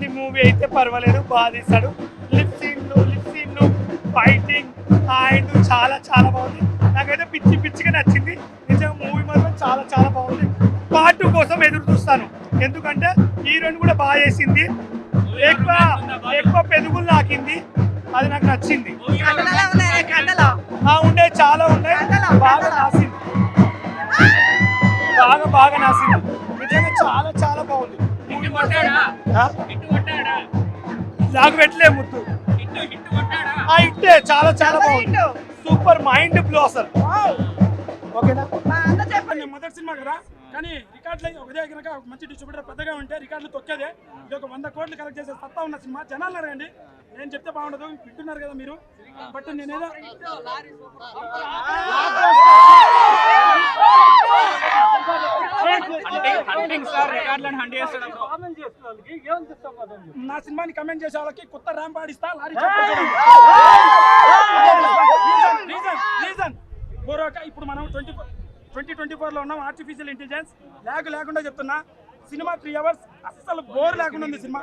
Family movie అయితే పర్వాలేదు బాగా తీస్తాడు. లిప్ సీన్లు లిప్ సీన్లు ఫైటింగ్ అండ్ చాలా చాలా బాగుంది. నాకైతే పిచ్చి పిచ్చిగా నచ్చింది. నిజంగా మూవీ మాత్రం చాలా చాలా బాగుంది. పార్ట్ టూ కోసం ఎదురు చూస్తాను. ఎందుకంటే హీరోయిన్ కూడా బాగా చేసింది. ఎక్కువ ఎక్కువ పెరుగులు నాకింది. అది నాకు నచ్చింది. ఉండే చాలా ఉన్నాయి. బాగా. నాసింది. బాగా బాగా నాసింది. నిజంగా చాలా చాలా బాగుంది. నాకు పెట్టలే ముద్దు. ఆ ఇట్టే చాలా చాలా బాగుంది. సూపర్ మైండ్ బ్లో అసలు. ఓకేనా? మొదటి సినిమా కదా? కానీ రికార్డులు ఒకదే కనుక మంచి డిస్ట్రిబ్యూటర్ పెద్దగా ఉంటే రికార్డులు తొక్కేదే. ఇది ఒక వంద కోట్లు కలెక్ట్ చేసే సత్తా ఉన్న సినిమా. జనాలు అడగండి నేను చెప్తే బాగుండదు. వింటున్నారు కదా మీరు? బట్ నేనేదో నా సినిమాని కమెంట్ చేసే వాళ్ళకి కొత్త ర్యాంప్ ఆడిస్తా లారీ రీజన్ రీజన్ పూర్వక ఇప్పుడు మనం ట్వంటీ ట్వంటీ ట్వంటీ ఫోర్లో ఉన్నాం ఆర్టిఫిషియల్ ఇంటెలిజెన్స్ ల్యాగ్ లేకుండా చెప్తున్నా. సినిమా త్రీ అవర్స్ అస్సలు బోర్ లేకుండా ఉంది సినిమా.